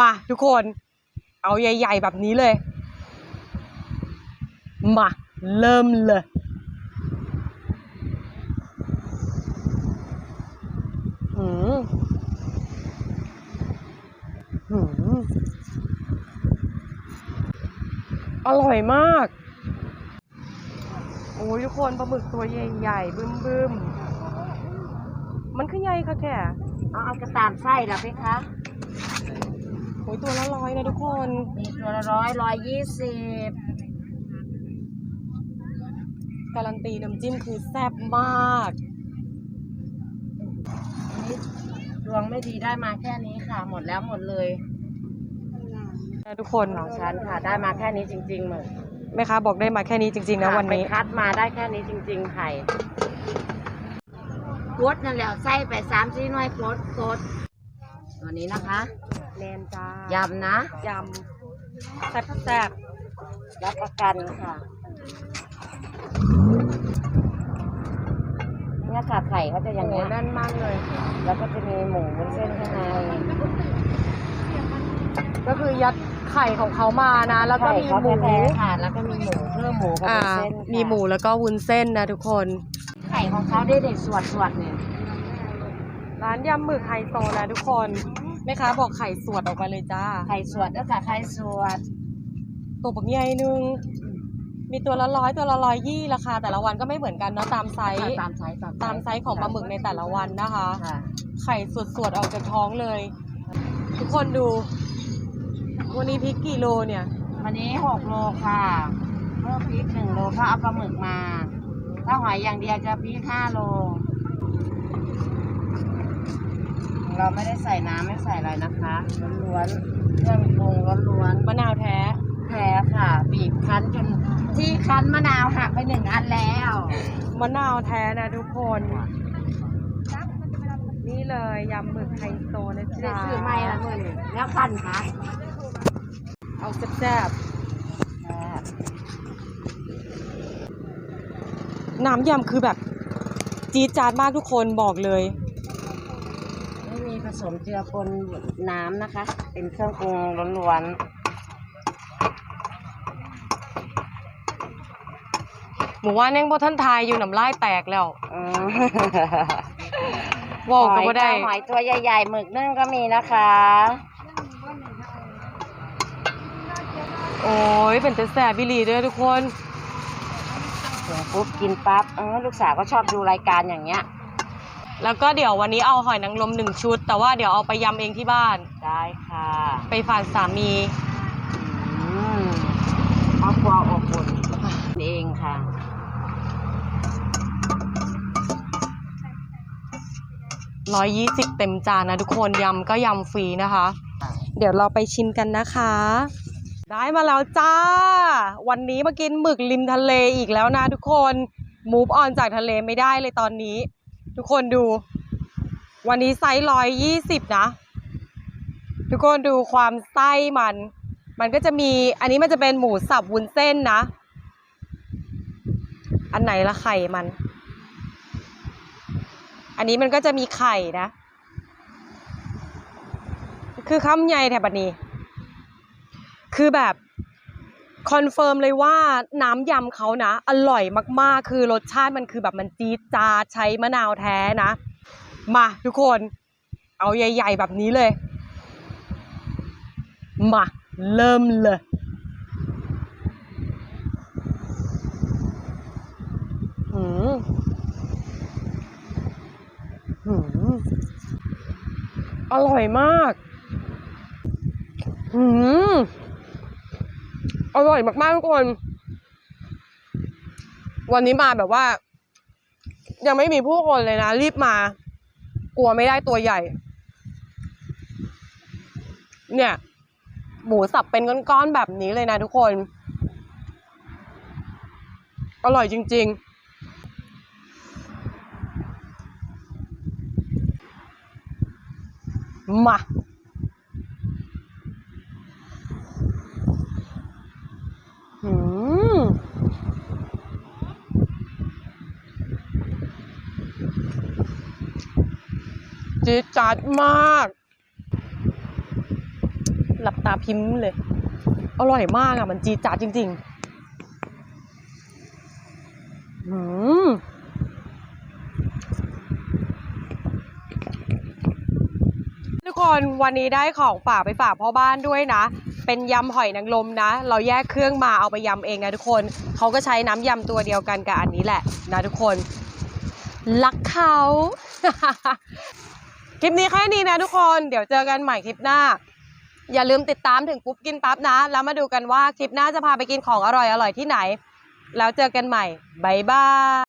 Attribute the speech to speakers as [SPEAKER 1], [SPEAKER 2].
[SPEAKER 1] มาทุกคน เอาใหญ่ ๆ แบบนี้เลย มา เริ่มเลยหืมหืมอร่อยมาก โอ้ยทุกคนปลาหมึกตัวใหญ่ๆบึ้มๆ มันคือใหญ่ค่ะแค่
[SPEAKER 2] เอาเอากระตามไส้เหรอพี่คะ
[SPEAKER 1] อ้ยตัวละร้อยนะทุกคน
[SPEAKER 2] มีตัวละร้อยร้อยยี่สิบ
[SPEAKER 1] การันตีน้ำจิ้มคือแซ่บมาก
[SPEAKER 2] ดวงไม่ดีได้มาแค่นี้ค่ะ หมดแล้วหมดเลย
[SPEAKER 1] นะทุกคน
[SPEAKER 2] สองชั้นค่ะ ได้มาแค่นี้จริงๆหมึก
[SPEAKER 1] แม่ค้าบอกได้มาแค่นี้จริงๆนะ
[SPEAKER 2] ค่ะ
[SPEAKER 1] วันนี้
[SPEAKER 2] ไปคัดมาได้แค่นี้จริง ๆ ไข่กดนั่นแหละไส้ไปสามสี่หน่วยกดกดตัวนี้นะคะ
[SPEAKER 1] แนนจ้ายำ
[SPEAKER 2] นะ
[SPEAKER 1] ยำแซ่บแซ่บ
[SPEAKER 2] รับประกันค่ะเนี่ยค่ะไข่เขาจะอย่าง
[SPEAKER 1] โอ้
[SPEAKER 2] เงี้ย
[SPEAKER 1] แน่นมากเลย
[SPEAKER 2] แล้วก็จะมีหมูวุ้นเส้นข้างใน
[SPEAKER 1] ก็คือยัดไข่ของเขามานะ แล้วก็
[SPEAKER 2] ไข่
[SPEAKER 1] มี
[SPEAKER 2] เขา
[SPEAKER 1] หมู
[SPEAKER 2] แท้ๆค่ะ แล้วก็มีหมูเพิ่มหมูกับ
[SPEAKER 1] อ่า
[SPEAKER 2] วุ้นเส้นค่ะ
[SPEAKER 1] มีหมูแล้วก็วุ้นเส้นนะทุกคน
[SPEAKER 2] ไข่ของเขาได้เด็ดสวดสวดๆเนี่ย
[SPEAKER 1] ร้านยำหมึกไฮโซนะทุกคน แม่ค้าบอกไข่สวดออกมาเลยจ้า
[SPEAKER 2] ไข่สวดแล้วค่ะไข่สวด
[SPEAKER 1] ตัวบักใหญ่หนึงมีตัวละร้อยตัวละร้อยยี่ราคาแต่ละวันก็ไม่เหมือนกันเนาะตามไซส์
[SPEAKER 2] ตามไซส์
[SPEAKER 1] ตามไซส์ของปลาหมึกในแต่ละวันนะคะ
[SPEAKER 2] ค่ะ
[SPEAKER 1] ไข่สวดๆออกจากท้องเลย ทุกคนดู วันนี้พริกกี่โลเนี่ย
[SPEAKER 2] วันนี้หกโลค่ะเพิ่มพริกหนึ่งโลเพราะเอาปลาหมึกมา ถ้าหอยอย่างเดียวจะพริกห้าโล เราไม่ได้ใส่น้ำไม่ใส่อะไรนะคะล้วนๆเครื่องปรุงล้วนๆ
[SPEAKER 1] มะนาวแท้
[SPEAKER 2] แพ้ค่ะ บีบคั้นจนที่คั้นมะนาวหักไปหนึ่งอันแล้ว
[SPEAKER 1] มะนาวแท้นะทุกคน นี่เลยยำหมึกไฮโซนะ
[SPEAKER 2] ได้
[SPEAKER 1] จ๊ะ
[SPEAKER 2] ซื้อไม่ละเมื่อนี่แล้วคั้นค่ะ
[SPEAKER 1] เอาแซ่บๆน้ำยำคือแบบ จี๊ดจ๊าดมากทุกคนบอกเลย
[SPEAKER 2] ไม่มี ผสมเจือปนน้ำนะคะ เป็นเครื่องปรุงล้วน
[SPEAKER 1] หมูว่าแน่งบ่ท่านทายอยู่น้ำลายแตกแล้ว
[SPEAKER 2] ๆอืม
[SPEAKER 1] เว้าก็บ่ได้
[SPEAKER 2] หอยตัวใหญ่ๆหมึกนึ่งก็มีนะคะ
[SPEAKER 1] โอ้ยเป็นแต่แซ่บบิลีเด้อทุกคน
[SPEAKER 2] ถึงปุ๊บกินปั๊บเออลูกสาวก็ชอบดูรายการอย่างเงี้ย
[SPEAKER 1] แล้วก็เดี๋ยววันนี้เอาหอยนางรมหนึ่งชุด แต่ว่าเดี๋ยวเอาไปยำเองที่บ้าน
[SPEAKER 2] ได้ค่ะ
[SPEAKER 1] ไปฝากสามี
[SPEAKER 2] อืมครอบครัวอบอุ่นเองค่ะ
[SPEAKER 1] ร้อยยี่สิบเต็มจานนะทุกคนยำก็ยำฟรีนะคะ เดี๋ยวเราไปชิมกันนะคะ ได้มาแล้วจ้า วันนี้มากินหมึกริมทะเลอีกแล้วนะทุกคน มูฟออนจากทะเลไม่ได้เลยตอนนี้ ทุกคนดู วันนี้ไซส์ร้อยยี่สิบนะ ทุกคนดูความไส้มัน มันก็จะมีอันนี้มันจะเป็นหมูสับวุ้นเส้นนะ อันไหนละไข่มัน อันนี้มันก็จะมีไข่นะ คือคำใหญ่แถบนี้ คือแบบ คอนเฟิร์มเลยว่าน้ำยำเขานะ อร่อยมากๆ คือรสชาติมันคือแบบมันจี๊ดจาดใช้มะนาวแท้นะ มาทุกคน เอาใหญ่ ๆ แบบนี้เลย มา เริ่มเลยหืมหืมอร่อยมากหืม อร่อยมากๆทุกคน วันนี้มาแบบว่า ยังไม่มีผู้คนเลยนะ รีบมา กลัวไม่ได้ตัวใหญ่ เนี่ย หมูสับเป็นก้อนๆแบบนี้เลยนะทุกคน อร่อยจริงๆม จี๊ดจัดมาก หลับตาพิมพ์เลย อร่อยมากอะ มันจี๊ดจาดจริงๆอืมทุกคนวันนี้ได้ของฝากไปฝากพ่อบ้านด้วยนะ เป็นยำหอยนางรมนะ เราแยกเครื่องมาเอาไปยำเองนะทุกคนเขาก็ใช้น้ำยำตัวเดียวกันกับอันนี้แหละนะทุกคนรักเขา คลิปนี้แค่นี้นะทุกคน เดี๋ยวเจอกันใหม่คลิปหน้า อย่าลืมติดตามถึงปุ๊บกินปั๊บนะ แล้วมาดูกันว่าคลิปหน้าจะพาไปกินของอร่อยๆที่ไหน แล้วเจอกันใหม่บายบาย